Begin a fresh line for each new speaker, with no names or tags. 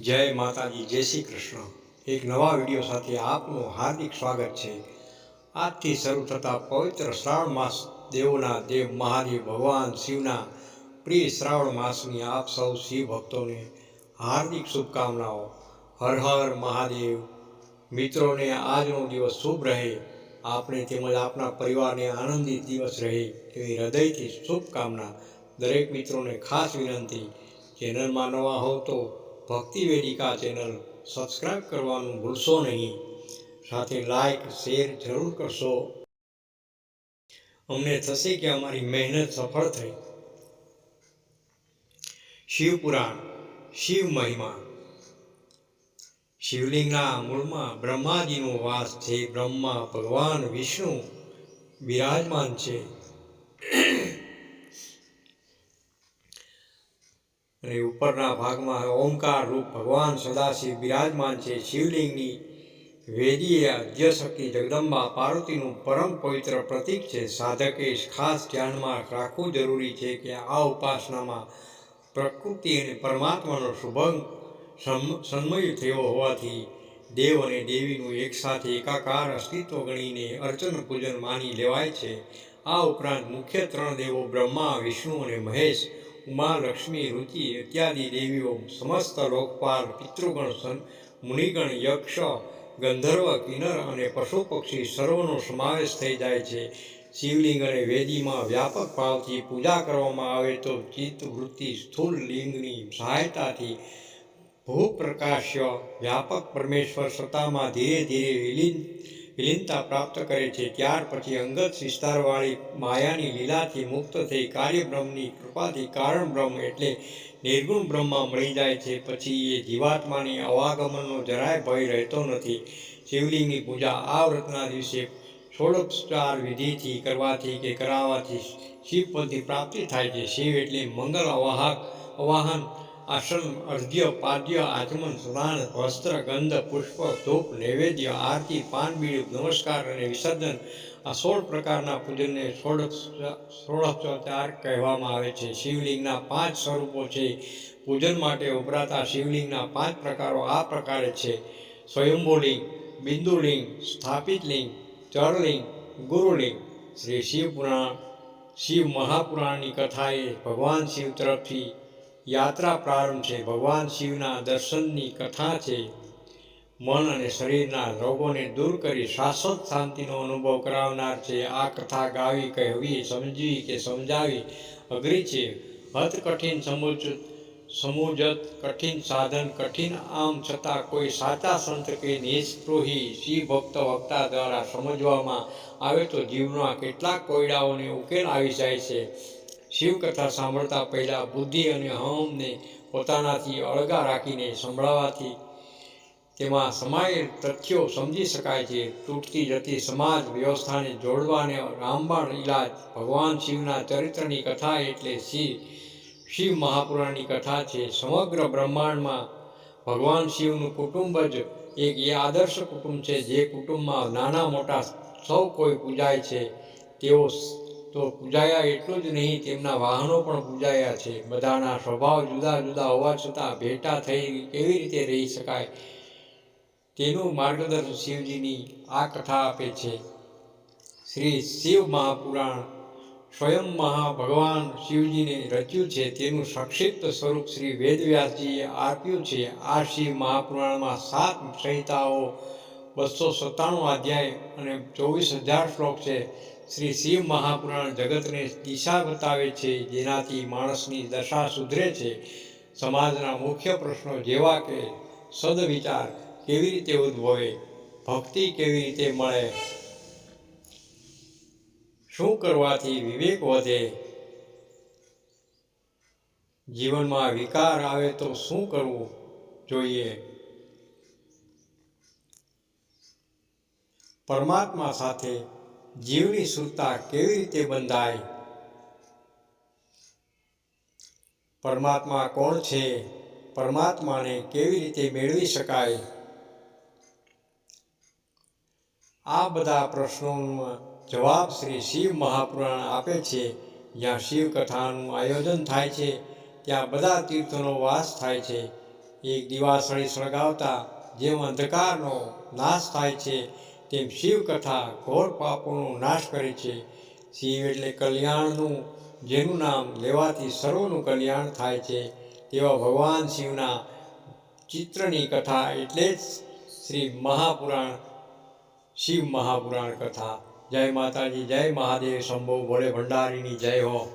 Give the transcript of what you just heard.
જય માતાજી, જય શ્રી કૃષ્ણ. એક નવા વીડિયો સાથે આપનું હાર્દિક સ્વાગત છે. આજથી શરૂ થતા પવિત્ર શ્રાવણ માસ દેવોના દેવ મહાદેવ ભગવાન શિવના પ્રિય શ્રાવણ માસની આપ સૌ શિવ ભક્તોને હાર્દિક શુભકામનાઓ. હર હર મહાદેવ. મિત્રોને આજનો દિવસ શુભ રહે. આપણે તેમજ આપણા પરિવારને આનંદિત દિવસ રહે એવી હૃદયથી શુભકામના દરેક મિત્રોને ખાસ વિનંતી. ચેનલમાં નવા હો તો ભક્તિ વેદિકા ચેનલ સબસ્ક્રાઈબ કરવાનું ભૂલશો નહીં. સાથે લાઈક શેર જરૂર કરશો. અમને થશે કે અમારી મહેનત સફળ થઈ. શિવપુરાણ, શિવ મહિમા. શિવલિંગના મૂળમાં બ્રહ્માજીનો વાસ છે. બ્રહ્મા ભગવાન વિષ્ણુ બિરાજમાન છે. અને ઉપરના ભાગમાં ઓમકાર રૂપ ભગવાન સદાશિવ બિરાજમાન છે. શિવલિંગની વેદી અધ્યશક્તિ જગદંબા પાર્વતીનું પરમ પવિત્ર પ્રતીક છે. સાધકે ખાસ ધ્યાનમાં રાખવું જરૂરી છે કે આ ઉપાસનામાં પ્રકૃતિ અને પરમાત્માનો શુભંગ સન્મય થયો હોવાથી દેવ અને દેવીનું એકસાથે એકાકાર અસ્તિત્વ ગણીને અર્ચન પૂજન માની લેવાય છે. આ ઉપરાંત મુખ્ય ત્રણ દેવો બ્રહ્મા, વિષ્ણુ અને મહેશ ઉમા લક્ષ્મી રુચિ ઇત્યાદિ દેવીઓ સમસ્ત લોકપાલ, પિતૃગણ સન મુનિગણ, યક્ષ, ગંધર્વ, કિન્નર અને પશુ પક્ષી સર્વનો સમાવેશ થઈ જાય છે. શિવલિંગ અને વેદીમાં વ્યાપક ભાવથી પૂજા કરવામાં આવે તો ચિત્ત, વૃત્તિ સ્થૂળ લિંગની સહાયતાથી ભૂપ્રકાશ્ય વ્યાપક પરમેશ્વર સત્તામાં ધીરે ધીરે વિલીન વિલીનતા પ્રાપ્ત કરે છે. ત્યાર પછી અંગત વિસ્તારવાળી માયાની લીલાથી મુક્ત થઈ કાર્યબ્રહ્મની કૃપાથી કારણ બ્રહ્મ એટલે નિર્ગુણ બ્રહ્મમાં મળી જાય છે. પછી એ જીવાત્માની અવાગમનનો જરાય ભય રહેતો નથી. શિવલિંગની પૂજા આ વ્રતના દિવસે ષોડોપચાર વિધિથી કરવાથી કે કરાવવાથી શિવપદની પ્રાપ્તિ થાય છે. શિવ એટલે મંગલ અવાહક અવાહન આસન અર્ધ્ય પાદ્ય, આચમન, સ્નાન, વસ્ત્ર, ગંધ, પુષ્પ, ધૂપ, નૈવેદ્ય, આરતી, પાન, બીડું, નમસ્કાર અને વિસર્જન આ સોળ પ્રકારના પૂજનને સોળ ષોડશોપચાર કહેવામાં આવે છે. શિવલિંગના પાંચ સ્વરૂપો છે. પૂજન માટે ઉભરાતા શિવલિંગના પાંચ પ્રકારો આ પ્રકારે છે. સ્વયંભૂલિંગ, બિંદુલિંગ સ્થાપિત લિંગ ચરલિંગ, ગુરુલિંગ. શ્રી શિવપુરાણ, શિવ મહાપુરાણની કથાએ ભગવાન શિવ તરફથી યાત્રા પ્રારંભ છે. ભગવાન શિવના દર્શનની કથા છે. મન અને શરીરના રોગોને દૂર કરી શાશ્વત શાંતિનો અનુભવ કરાવનાર છે. આ કથા ગાવી, કહેવી સમજવી કે સમજાવી અઘરી છે. હત કઠિન, સમુચ, સમુજત કઠિન, સાધન કઠિન, આમ છતાં કોઈ સાચા સંત કે નિષ્પ્રોહી શિવ ભક્ત, વક્તા દ્વારા સમજવામાં આવે તો જીવના કેટલાક કોયડાઓને ઉકેલ આવી જાય છે. શિવકથા સાંભળતા પહેલાં બુદ્ધિ અને હમને પોતાનાથી અળગા રાખીને સંભળાવાથી તેમાં સમાયેલ તથ્યો સમજી શકાય છે. તૂટતી જતી સમાજ વ્યવસ્થાને જોડવાને રામબાણ ઇલાજ ભગવાન શિવના ચરિત્રની કથા એટલે શિવ. શિવ મહાપુરાણની કથા છે. સમગ્ર બ્રહ્માંડમાં ભગવાન શિવનું કુટુંબ જ એક એ આદર્શ કુટુંબ છે. જે કુટુંબમાં નાના મોટા સૌ કોઈ પૂજાય છે. તેઓ તો પૂજાયા એટલું જ નહીં, તેમના વાહનો પણ પૂજાયા છે. બધાના સ્વભાવ જુદા જુદા હોવા છતાં ભેટા થઈ કેવી રીતે રહી શકાય? તેનું માર્ગદર્શન શિવજીની આ કથા આપે છે. શ્રી શિવ મહાપુરાણ સ્વયં મહા ભગવાન શિવજીને રચ્યું છે. તેનું સંક્ષિપ્ત સ્વરૂપ શ્રી વેદવ્યાસજીએ આપ્યું છે. આ શિવ મહાપુરાણમાં સાત સંહિતાઓ બસો સત્તાણું અધ્યાય અને ચોવીસ હજાર શ્લોક છે. શ્રી શિવ મહાપુરાણ જગતને દિશા બતાવે છે, જેનાથી માણસની દશા સુધરે છે. સમાજના મુખ્ય પ્રશ્નો જેવા કે, સદવિચાર કેવી રીતે ઉદ્ભવે, ભક્તિ કેવી રીતે મળે, શું કરવાથી વિવેક વધે, જીવનમાં વિકાર આવે તો શું કરવું જોઈએ? પરમાત્મા સાથે જીવની સુરતા કેવી રીતે બંધાય? પરમાત્મા કોણ છે? પરમાત્માને કેવી રીતે મેળવી શકાય? આ બધા પ્રશ્નોનો જવાબ શ્રી શિવ મહાપુરાણ આપે છે. જ્યાં શિવ કથાનું આયોજન થાય છે, ત્યાં બધા તીર્થોનો વાસ થાય છે. એક દિવાસળી સળગાવતા જેમ અંધકારનો નાશ થાય છે તેમ શિવકથા ઘોર પાપોનો નાશ કરે છે. શિવ એટલે કલ્યાણનું, જેનું નામ લેવાથી સર્વનું કલ્યાણ થાય છે. તેવા ભગવાન શિવના ચિત્રની કથા એટલે જ શ્રી મહાપુરાણ, શિવ મહાપુરાણ કથા. જય માતાજી, જય મહાદેવ, શંભો ભોળે ભંડારીની જય હો.